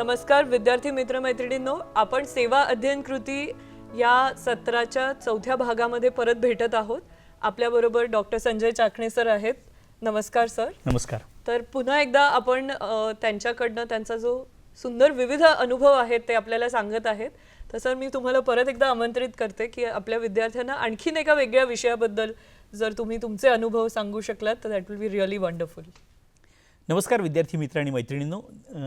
नमस्कार विद्यार्थी मित्रमैत्रिणींनो. आपण सेवा अध्ययन कृती या सत्राच्या चौथ्या भागामध्ये परत भेटत आहोत. आपल्याबरोबर डॉक्टर संजय चाकणे सर आहेत. नमस्कार सर. नमस्कार. तर पुन्हा एकदा आपण त्यांच्याकडनं त्यांचा जो सुंदर विविध अनुभव आहेत ते आपल्याला सांगत आहेत. तर सर मी तुम्हाला परत एकदा आमंत्रित करते की आपल्या विद्यार्थ्यांना आणखीन एका वेगळ्या विषयाबद्दल जर तुम्ही तुमचे अनुभव सांगू शकलात तर that will be really wonderful नमस्कार विद्यार्थी मित्र आणि मैत्रिणींनो.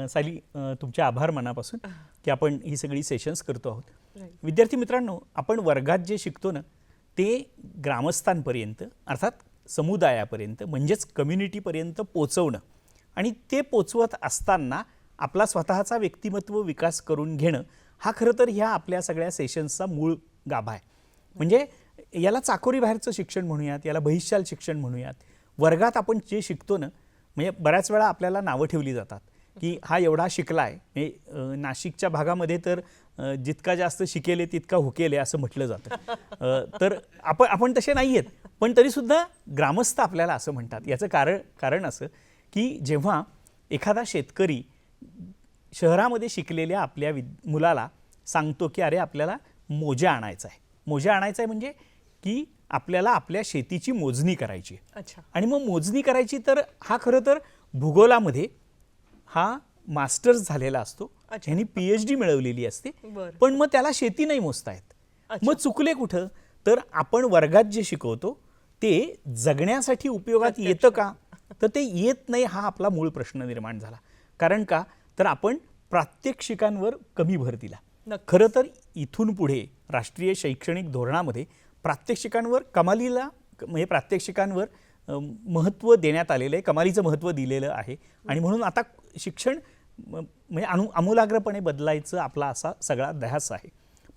साली तुमचे आभार मनापासून की आपण ही सगळी सेशन्स करतो आहोत. विद्यार्थी मित्रांनो आपण वर्गात जे शिकतो ना ते ग्रामस्थांपर्यंत अर्थात समुदायापर्यंत म्हणजेच कम्युनिटीपर्यंत पोचवणं आणि ते पोचवत असताना आपला स्वतःचा व्यक्तिमत्व विकास करून घेणं हा खरं तर ह्या आपल्या सगळ्या सेशन्सचा मूळ गाभा आहे. म्हणजे याला चाकोरी बाहेरचं शिक्षण म्हणूयात याला बहिशाल शिक्षण म्हणूयात. वर्गात आपण जे शिकतो ना म्हणजे बऱ्याच वेळा आपल्याला नावं ठेवली जातात की हा एवढा शिकला आहे म्हणजे नाशिकच्या भागामध्ये तर जितका जास्त शिकेले तितका हुकेले असं म्हटलं जातं. तर आपण आपण तसे नाही आहेत पण तरीसुद्धा ग्रामस्थ आपल्याला असं म्हणतात. याचं कारण कारण असं की जेव्हा एखादा शेतकरी शहरामध्ये शिकलेल्या आपल्या विद मुलाला सांगतो की अरे आपल्याला मोजा आणायचा आहे. मोजा आणायचा आहे म्हणजे की आपल्याला आपल्या शेतीची मोजणी करायची. अच्छा. आणि मग मोजणी करायची तर हा खरं तर भूगोलामध्ये हा मास्टर्स झालेला असतो. ह्यांनी पी एच डी मिळवलेली असते. पण मग त्याला शेती नाही मोजता येत. मग चुकले कुठं? तर आपण वर्गात जे शिकवतो ते जगण्यासाठी उपयोगात येतं का? तर ते येत नाही हा आपला मूळ प्रश्न निर्माण झाला. कारण का? तर आपण प्रात्यक्षिकांवर कमी भर दिला. खरं तर इथून पुढे राष्ट्रीय शैक्षणिक धोरणामध्ये प्रात्यक्षिकांवर कमालीला म्हणजे प्रात्यक्षिकांवर महत्त्व देण्यात आलेलं आहे कमालीचं महत्त्व दिलेलं आहे आणि म्हणून आता शिक्षण म्हणजे अनु आमूलाग्रपणे बदलायचं आपला असा सगळा ध्यास आहे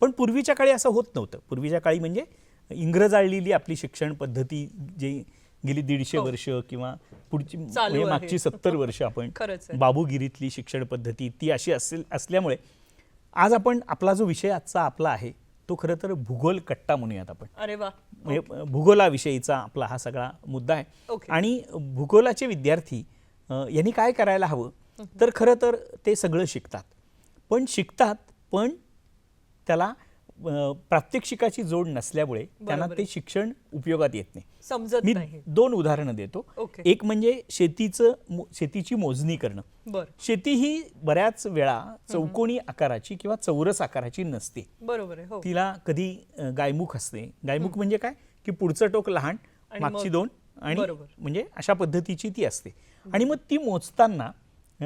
पण पूर्वीच्या काळी असं होत नव्हतं पूर्वीच्या काळी म्हणजे इंग्रज आळलेली आपली शिक्षण पद्धती जी गेली दीडशे वर्ष किंवा पुढची म्हणजे. मागची सत्तर वर्ष आपण. बाबूगिरीतली शिक्षण पद्धती ती अशी असेल असल्यामुळे आज आपण आपला जो विषय आजचा आपला आहे तो खरं तर भूगोल कट्टा म्हणूयात आपण. अरे वा. म्हणजे भूगोलाविषयीचा आपला हा सगळा मुद्दा आहे. आणि भूगोलाचे विद्यार्थी यांनी काय करायला हवं? तर खरं तर ते सगळं शिकतात. पण शिकतात पण त्याला प्रात्यक्षिकाची जोड नसल्यामुळे त्यांना ते शिक्षण उपयोगात येत नाही. समजत मी नाही. दोन उदाहरणं देतो. ओके. एक म्हणजे शेतीचं मो- शेतीची मोजणी करणं. बर. शेती ही बऱ्याच वेळा चौकोनी आकाराची किंवा चौरस आकाराची नसते. बरोबर आहे हो. तिला कधी अ, गायमुख असते. गायमुख म्हणजे काय? की पुढचं टोक लहान आणि मागची मग- दोन आणि बरोबर. म्हणजे अशा पद्धतीची ती असते. आणि मग ती मोजताना अ,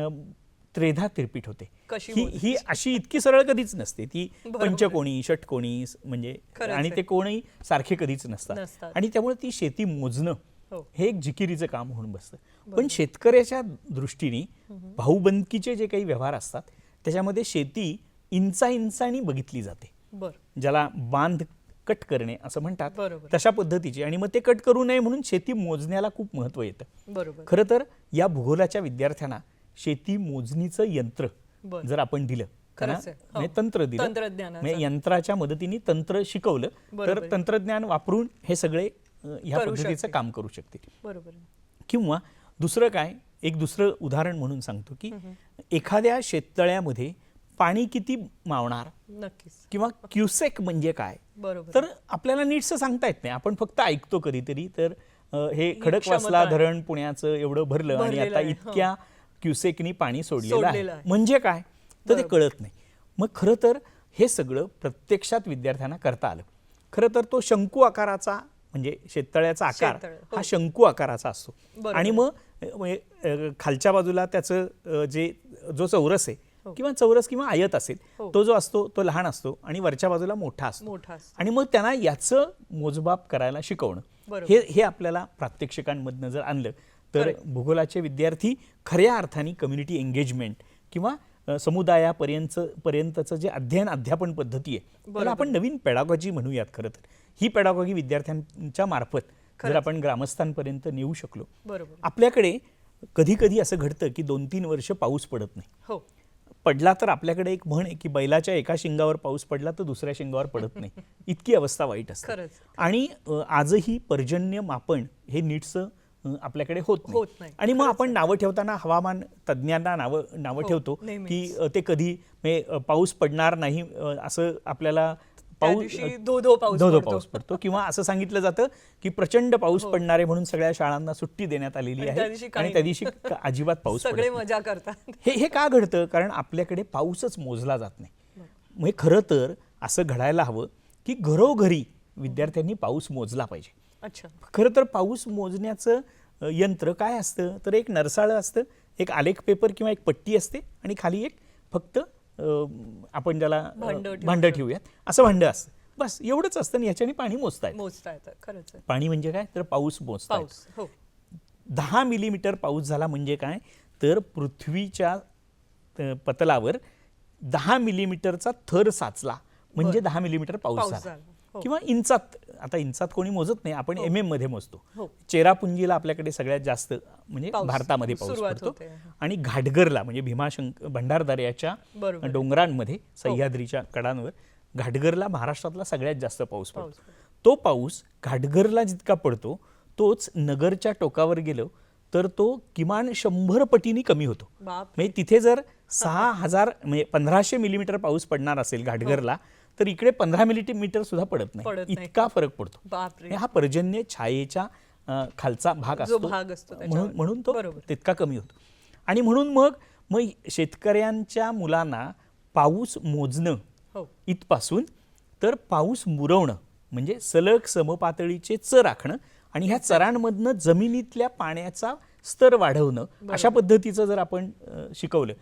त्रेधा तिरपीट होते. ही ही अशी इतकी सरळ कधीच नसते. ती. पंचकोणी षटकोणी म्हणजे आणि. ते कोणही सारखे कधीच नसतात. आणि त्यामुळे ती शेती मोजणं हो. हे एक जिकिरीचं काम होऊन बसतं. पण शेतकऱ्याच्या दृष्टीने भाऊबंदकीचे जे काही व्यवहार असतात त्याच्यामध्ये शेती इंचा इंचानी बघितली जाते. ज्याला बांध कट करणे असं म्हणतात. तशा पद्धतीची. आणि मग ते कट करू नये म्हणून शेती मोजण्याला खूप महत्त्व येतं. खरं तर या भूगोलाच्या विद्यार्थ्यांना शेती मोजणीचं यंत्र. जर आपण दिलं. हो. म्हणजे तंत्र दिलं. म्हणजे यंत्राच्या मदतीने तंत्र शिकवलं तर. तंत्रज्ञान वापरून हे सगळे ह्या पद्धतीचं. काम करू शकते बरोबर आहे. किंवा दुसरं काय एक दुसरं उदाहरण म्हणून सांगतो की एखाद्या शेततळ्यामध्ये पाणी किती मावणार नक्कीच किंवा क्युसेक म्हणजे काय तर आपल्याला नीटसं सांगता येत नाही आपण फक्त ऐकतो कधीतरी तर हे खडकवासला. धरण पुण्याचं एवढं भरलं आणि आता आहे, हो. इतक्या क्युसेकनी पाणी सोडलेलं आहे. म्हणजे काय तर ते. कळत नाही मग खरं तर हे सगळं प्रत्यक्षात विद्यार्थ्यांना करता आलं खरं तर तो शंकू आकाराचा म्हणजे शेततळ्याचा आकार हो. हा शंकू आकाराचा असतो. आणि मग म्हणजे, खालच्या बाजूला त्याचं जे जो चौरस आहे हो. किंवा चौरस किंवा आयत असेल हो. तो जो असतो तो लहान असतो आणि वरच्या बाजूला मोठा असतो. आणि मग त्यांना याचं मोजमाप करायला शिकवणं. हे हे आपल्याला प्रात्यक्षिकांमधनं जर आणलं तर. भूगोलाचे विद्यार्थी खऱ्या अर्थाने कम्युनिटी एंगेजमेंट किंवा समुदायापर्यंत पर्यंतचं जे अध्ययन अध्यापन पद्धती आहे त्याला. आपण नवीन पेडागॉजी म्हणूयात खरं तर ही पेडागॉजी विद्यार्थ्यांच्या मार्फत जर. आपण ग्रामस्थांपर्यंत नेऊ शकलो बरोबर आपल्याकडे कधी कधी असं घडतं की दोन तीन वर्ष पाऊस पडत नाही हो पडला तर आपल्याकडे एक म्हण आहे की बैलाच्या एका शिंगावर पाऊस पडला तर दुसऱ्या शिंगावर पडत नाही इतकी अवस्था वाईट असते. आणि आजही पर्जन्य मापन हे नीटचं आपल्याकडे होत होत नाही. आणि मग आपण नावं ठेवताना हवामान तज्ज्ञांना नावं नावं हो, ठेवतो. की ते कधी म्हणजे, पाऊस पडणार नाही असं आपल्याला पाऊस धो धो पाऊस धो धो पडतो. पाऊस पडतो. किंवा असं सांगितलं जातं की प्रचंड पाऊस पडणार आहे म्हणून सगळ्या शाळांना सुट्टी देण्यात आलेली आहे आणि त्या दिवशी अजिबात पाऊस सगळे. मजा करतात. हे हे का घडतं? कारण आपल्याकडे पाऊसच मोजला जात नाही. म्हणजे खरं तर असं घडायला हवं की घरोघरी विद्यार्थ्यांनी पाऊस मोजला पाहिजे. अच्छा. खरं तर पाऊस मोजण्याचं यंत्र काय असतं? तर एक नरसाळं असतं एक आलेख पेपर किंवा एक पट्टी असते आणि खाली एक फक्त आपण ज्याला भांडं ठेवू भांडं ठेवूयात. असं भांडं असतं. बस एवढंच असतं आणि याच्याने पाणी मोजता येतं. मोजता येतं खरंच. पाणी म्हणजे काय? तर पाऊस मोजता येतो. हो. दहा मिलीमीटर पाऊस झाला म्हणजे काय? तर पृथ्वीच्या पतलावर दहा मिलीमीटरचा थर साचला. म्हणजे दहा मिलीमीटर पाऊस झाला. हो. किंवा इंचात आता इंचात कोणी मोजत नाही आपण एम एममध्ये मोजतो. हो. चेरापुंजीला आपल्याकडे सगळ्यात जास्त म्हणजे. भारतामध्ये पाऊस पडतो. आणि घाटगरला म्हणजे भीमाशंक भंडारदऱ्याच्या. डोंगरांमध्ये सह्याद्रीच्या कडांवर घाटगरला महाराष्ट्रातला सगळ्यात जास्त पाऊस पडतो. तो पाऊस घाटगरला जितका पडतो तोच नगरच्या टोकावर गेलो तर तो किमान शंभर पटीने कमी होतो. म्हणजे तिथे जर सहा हजार म्हणजे पंधराशे मिलीमीटर पाऊस पडणार असेल घाटगरला तर इकडे पंधरा मिलीमीटर सुद्धा पडत नाही. इतका फरक पडतो. हा पर्जन्य छायेच्या खालचा भाग असतो. भाग असतो म्हणून. म्हणून तो. तितका कमी होतो. आणि म्हणून मग मग शेतकऱ्यांच्या मुलांना पाऊस मोजणं हो. इथपासून तर पाऊस मुरवणं म्हणजे सलग समपातळीचे चर राखणं आणि ह्या चरांमधनं जमिनीतल्या पाण्याचा स्तर वाढवणं अशा पद्धतीचं जर आपण शिकवलं.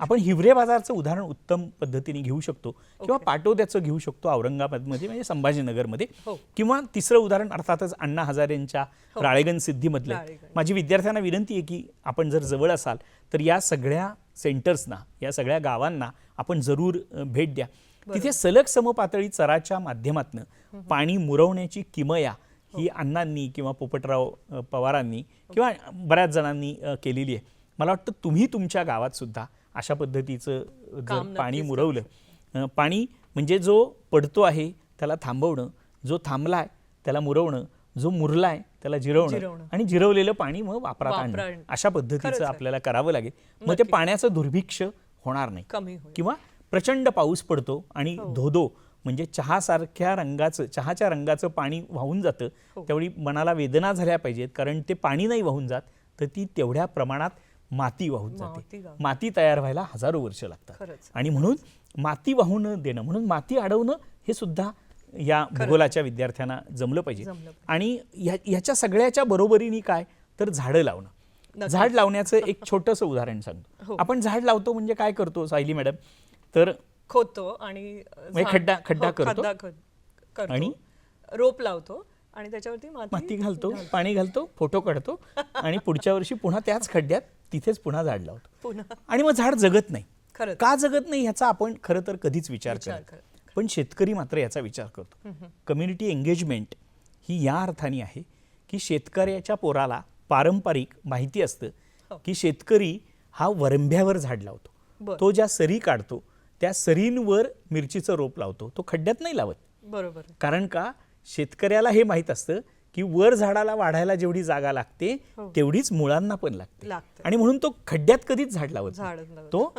आपण हिवरे बाजारचं उदाहरण उत्तम पद्धतीने घेऊ शकतो किंवा पाटोद्याचं घेऊ शकतो औरंगाबादमध्ये म्हणजे संभाजीनगरमध्ये हो. किंवा तिसरं उदाहरण अर्थातच अण्णा हजारेंच्या राळेगण सिद्धीमधलं. माझी विद्यार्थ्यांना विनंती आहे की आपण जर जवळ असाल तर या सगळ्या सेंटर्सना या सगळ्या गावांना आपण जरूर भेट द्या. तिथे सलग समपातळी चराच्या माध्यमातनं पाणी मुरवण्याची किमया ही अण्णांनी किंवा पोपटराव पवारांनी किंवा बऱ्याच जणांनी केलेली आहे मला वाटतं तुम्ही तुमच्या गावात सुद्धा अशा पद्धतीचं जर पाणी मुरवलं पाणी म्हणजे जो पडतो आहे त्याला थांबवणं जो थांबलाय त्याला मुरवणं जो मुरलाय त्याला जिरवणं. आणि जिरवलेलं पाणी मग वापरात आणणं. अशा पद्धतीचं. आपल्याला करावं लागेल मग ते पाण्याचं दुर्भिक्ष होणार नाही किंवा प्रचंड पाऊस पडतो आणि हो. धोधो म्हणजे चहासारख्या रंगाचं चहाच्या रंगाचं पाणी वाहून जातं हो. त्यावेळी मनाला वेदना झाल्या पाहिजेत कारण ते पाणी नाही वाहून जात तर ती तेवढ्या प्रमाणात माती वाहून जाते. माती तयार व्हायला हजारो वर्ष लागतात. आणि म्हणून माती वाहून देणं म्हणून माती अडवणं हे सुद्धा या भूगोलाच्या विद्यार्थ्यांना जमलं पाहिजे. आणि ह्या- ह्याच्या सगळ्याच्या बरोबरीने काय तर झाडं लावणं. झाड लावण्याचं एक छोटंसं उदाहरण सांगतो हो. आपण झाड लावतो म्हणजे काय करतो सायली मॅडम तर खोदतो आणि म्हणजे झाड- खड्डा- खड्डा हो, करतो. खड्डा खोद- करतो. आणि? रोप लावतो आणि त्याच्यावरती माती घालतो पाणी घालतो फोटो काढतो आणि पुढच्या वर्षी पुन्हा त्याच खड्ड्यात तिथेच पुन्हा झाड लावतो पुन्हा आणि मग झाड जगत नाही खरंच का जगत नाही ह्याचा आपण खरं तर कधीच विचार विचार करत करत पण शेतकरी मात्र याचा विचार करतो कम्युनिटी एंगेजमेंट ही या अर्थाने आहे की शेतकऱ्याच्या पोराला पारंपरिक माहिती हो. असतं की शेतकरी हा वरंभ्यावर झाड लावतो बरं. तो ज्या सरी काढतो त्या सरींवर मिरचीचं रोप लावतो. तो खड्ड्यात नाही लावत. बरोबर. कारण का? शेतकऱ्याला हे माहीत असतं की वर झाडाला वाढायला जेवढी जागा लागते हो. तेवढीच मुळांना पण लागते. आणि म्हणून तो खड्ड्यात कधीच झाड लावत. तो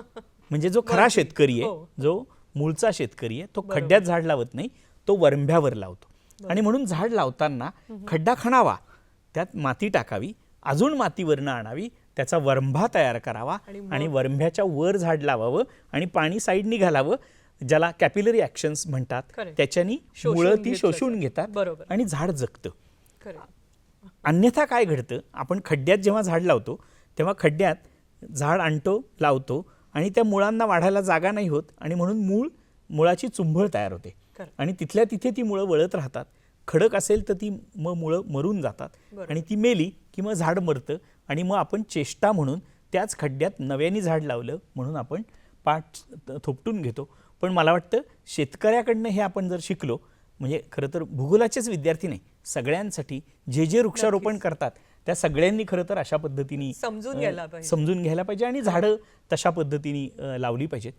म्हणजे जो खरा शेतकरी आहे हो. जो मूळचा शेतकरी आहे तो खड्ड्यात झाड लावत नाही तो वरंभ्यावर लावतो. आणि म्हणून झाड लावताना खड्डा खणावा. त्यात माती टाकावी अजून माती वरनं आणावी त्याचा वरंभा तयार करावा आणि वरंभ्याच्या वर झाड लावावं आणि पाणी साईडनी घालावं ज्याला कॅपिलरी ऍक्शन्स म्हणतात. त्याच्यानी मुळं ती शोषून. घेतात. आणि झाड जगतं अन्यथा काय घडतं आपण खड्ड्यात जेव्हा झाड लावतो तेव्हा खड्ड्यात झाड आणतो लावतो आणि त्या मुळांना वाढायला जागा नाही होत आणि म्हणून मूळ मुळाची चुंबळ तयार होते. आणि तिथल्या तिथे ती मुळं वळत राहतात खडक असेल तर ती मग मुळं मरून जातात. आणि ती मेली की मग झाड मरतं आणि मग आपण चेष्टा म्हणून त्याच खड्ड्यात नव्याने झाड लावलं म्हणून आपण पाठ थोपटून घेतो. पण मला वाटतं शेतकऱ्याकडनं हे आपण जर शिकलो म्हणजे खरं तर भूगोलाचेच विद्यार्थी नाही सगळ्यांसाठी जे जे वृक्षारोपण करतात त्या सगळ्यांनी खरं तर अशा पद्धतीने समजून घ्यायला पाहिजे. समजून घ्यायला पाहिजे आणि झाडं तशा पद्धतीने लावली पाहिजेत.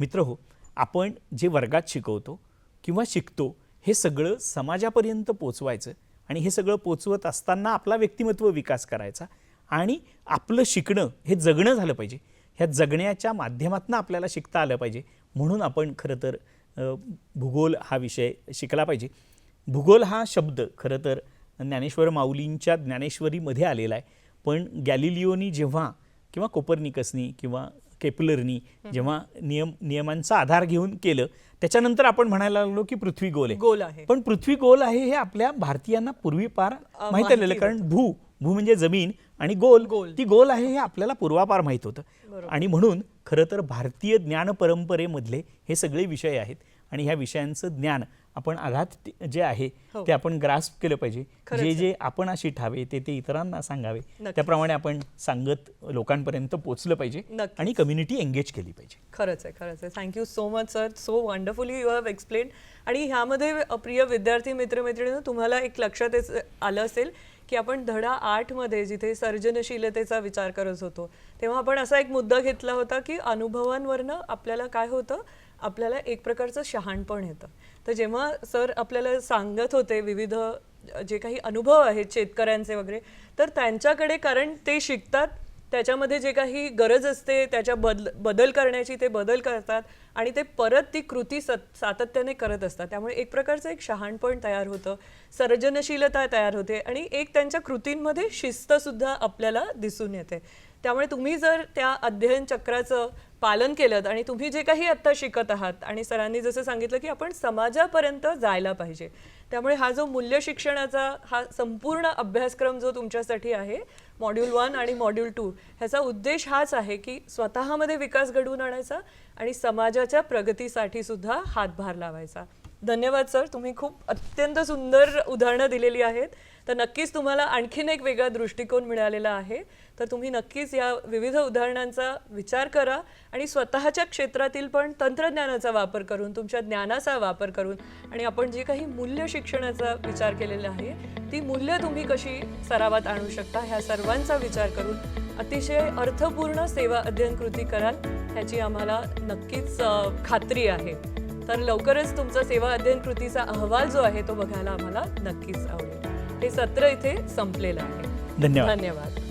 मित्र हो आपण जे वर्गात शिकवतो किंवा शिकतो हे सगळं समाजापर्यंत पोचवायचं आणि हे सगळं पोचवत असताना आपला व्यक्तिमत्व विकास करायचा. आणि आपलं शिकणं हे जगणं झालं पाहिजे. ह्या जगण्याच्या माध्यमातून आपल्याला शिकता आलं पाहिजे. म्हणून आपण खरं तर भूगोल हा विषय शिकला पाहिजे. भूगोल हा शब्द खरं तर ज्ञानेश्वर माऊलींच्या ज्ञानेश्वरीमध्ये आलेला आहे. पण गॅलिलिओनी जेव्हा किंवा कोपर्निकसनी किंवा केपलरनी जेव्हा नियम नियमांचा आधार घेऊन केलं त्याच्यानंतर आपण म्हणायला लागलो की पृथ्वी गोल आहे. गोल आहे. पण पृथ्वी गोल आहे हे आपल्या भारतीयांना पूर्वी फार माहीत आलेलं कारण भू भू म्हणजे जमीन आणि गोल गोल. ती गोल आहे हे आपल्याला पूर्वापार माहीत होतं आणि म्हणून खरं तर भारतीय ज्ञान परंपरेमधले हे सगळे विषय आहेत आणि ह्या विषयांचं ज्ञान आपण आघात जे आहे हो. ते आपण ग्रास्प केलं पाहिजे जे. जे आपण अशी ठावे ते ते इतरांना सांगावे. त्याप्रमाणे आपण सांगत लोकांपर्यंत पोचलं पाहिजे. आणि कम्युनिटी एंगेज केली पाहिजे खरंच आहे खरंच आहे thank you so much sir so wonderfully you have explain आणि ह्यामध्ये प्रिय विद्यार्थी मित्रमैत्रिणी तुम्हाला एक लक्षात आलं असेल की आपण धडा आठमध्ये जिथे सर्जनशीलतेचा विचार करत होतो तेव्हा आपण असा एक मुद्दा घेतला होता की अनुभवांवरनं आपल्याला काय होतं? आपल्याला एक प्रकारचं शहाणपण येतं. तर जेव्हा सर आपल्याला सांगत होते विविध जे काही अनुभव आहेत शेतकऱ्यांचे वगैरे तर त्यांच्याकडे कारण ते शिकतात त्याच्यामध्ये जे काही गरज असते त्याच्या बदल बदल करण्याची ते बदल करतात आणि ते परत ती कृती सत सातत्याने करत असतात. त्यामुळे एक प्रकारचं एक शहाणपण तयार होतं सर्जनशीलता तयार होते आणि एक त्यांच्या कृतींमध्ये शिस्तसुद्धा आपल्याला दिसून येते. त्यामुळे तुम्ही जर त्या अध्ययन चक्राचं पालन केलं आणि तुम्ही जे काही आत्ता शिकत आहात आणि सरांनी जसं सांगितलं की आपण समाजापर्यंत जायला पाहिजे. त्यामुळे हा जो मूल्य शिक्षणाचा हा संपूर्ण अभ्यासक्रम जो तुमच्यासाठी आहे मॉड्यूल वन आणि मॉड्यूल टू ह्याचा उद्देश हाच आहे की स्वतःमध्ये विकास घडवून आणायचा आणि समाजाच्या प्रगतीसाठी सुद्धा हातभार लावायचा. धन्यवाद सर. तुम्ही खूप अत्यंत सुंदर उदाहरणं दिलेली आहेत. तर नक्कीच तुम्हाला आणखीन एक वेगळा दृष्टिकोन मिळालेला आहे. तर तुम्ही नक्कीच या विविध उदाहरणांचा विचार करा आणि स्वतःच्या क्षेत्रातील पण तंत्रज्ञानाचा वापर करून तुमच्या ज्ञानाचा वापर करून आणि आपण जे काही मूल्य शिक्षणाचा विचार केलेला आहे ती मूल्य तुम्ही कशी सरावात आणू शकता ह्या सर्वांचा विचार करून अतिशय अर्थपूर्ण सेवा अध्ययन कृती कराल ह्याची आम्हाला नक्कीच खात्री आहे. तर लवकरच तुमचा सेवा अध्ययन कृतीचा अहवाल जो आहे तो बघायला आम्हाला नक्कीच आवडेल. हे सत्र इथे संपलेलं आहे. धन्यवाद. धन्यवाद.